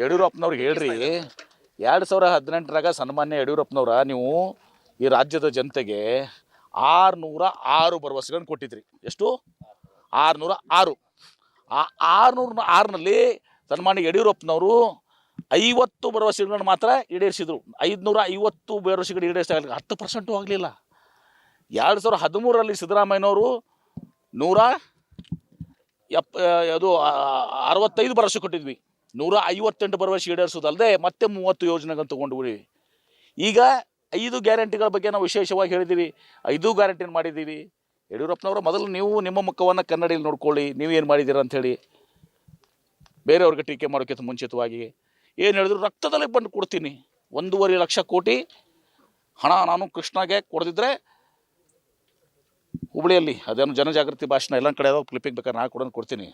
ಯಡಿಯೂರಪ್ಪನವ್ರಿಗೆ ಹೇಳ್ರಿ. ಎರಡು ಸಾವಿರ ಹದಿನೆಂಟರಾಗ ಸನ್ಮಾನ್ಯ ಯಡಿಯೂರಪ್ಪನವ್ರ ನೀವು ಈ ರಾಜ್ಯದ ಜನತೆಗೆ ಆರುನೂರ ಆರು ಭರವಸೆಗಳನ್ನು ಕೊಟ್ಟಿದ್ರಿ. ಎಷ್ಟು? ಆರುನೂರ ಆರು. ಆ ಆರುನೂರ ಆರಿನಲ್ಲಿ ಸನ್ಮಾನ್ಯ ಯಡಿಯೂರಪ್ಪನವರು ಐವತ್ತು ಭರವಸೆಗಳನ್ನು ಮಾತ್ರ ಈಡೇರಿಸಿದ್ರು. ಐದುನೂರ ಐವತ್ತು ಭರವಸೆಗಳು ಈಡೇರಿಸಿದಾಗ ಹತ್ತು ಪರ್ಸೆಂಟು ಆಗಲಿಲ್ಲ. ಎರಡು ಸಾವಿರದ ಹದಿಮೂರರಲ್ಲಿ ಸಿದ್ದರಾಮಯ್ಯನವರು ನೂರ ಎಪ್ಪ ಅದು ಅರವತ್ತೈದು ಭರವಸೆ ಕೊಟ್ಟಿದ್ವಿ. ನೂರ ಐವತ್ತೆಂಟು ಭರವಸೆ ಈಡೇರಿಸೋದಲ್ಲದೆ ಮತ್ತೆ ಮೂವತ್ತು ಯೋಜನೆಗಳನ್ನು ತೊಗೊಂಡ್ವಿ ಈಗ ಐದು ಗ್ಯಾರಂಟಿಗಳ ಬಗ್ಗೆ ನಾವು ವಿಶೇಷವಾಗಿ ಹೇಳಿದ್ದೀವಿ. ಐದು ಗ್ಯಾರಂಟಿನ ಮಾಡಿದ್ದೀವಿ? ಯಡಿಯೂರಪ್ಪನವರು ಮೊದಲು ನೀವು ನಿಮ್ಮ ಮುಖವನ್ನು ಕನ್ನಡಿಯಲ್ಲಿ ನೋಡ್ಕೊಳ್ಳಿ, ನೀವು ಏನು ಮಾಡಿದ್ದೀರ ಅಂಥೇಳಿ ಬೇರೆಯವ್ರಿಗೆ ಟೀಕೆ ಮಾಡೋಕ್ಕಿಂತ ಮುಂಚಿತವಾಗಿ. ಏನು ಹೇಳಿದ್ರು ರಕ್ತದಲ್ಲಿ ಬಂದು ಕೊಡ್ತೀನಿ. ಒಂದೂವರೆ ಲಕ್ಷ ಕೋಟಿ ಹಣ ನಾನು ಕೃಷ್ಣಗೆ ಕೊಡದಿದ್ರೆ ಹುಬ್ಳಿಯಲ್ಲಿ ಅದೇನು ಜನಜಾಗೃತಿ ಭಾಷಣ ಎಲ್ಲ ಕಡೆ ಕ್ಲಿಪ್ಪಿಗೆ ಬೇಕಾದ್ರೆ ನಾನು ಕೂಡ ಕೊಡ್ತೀನಿ.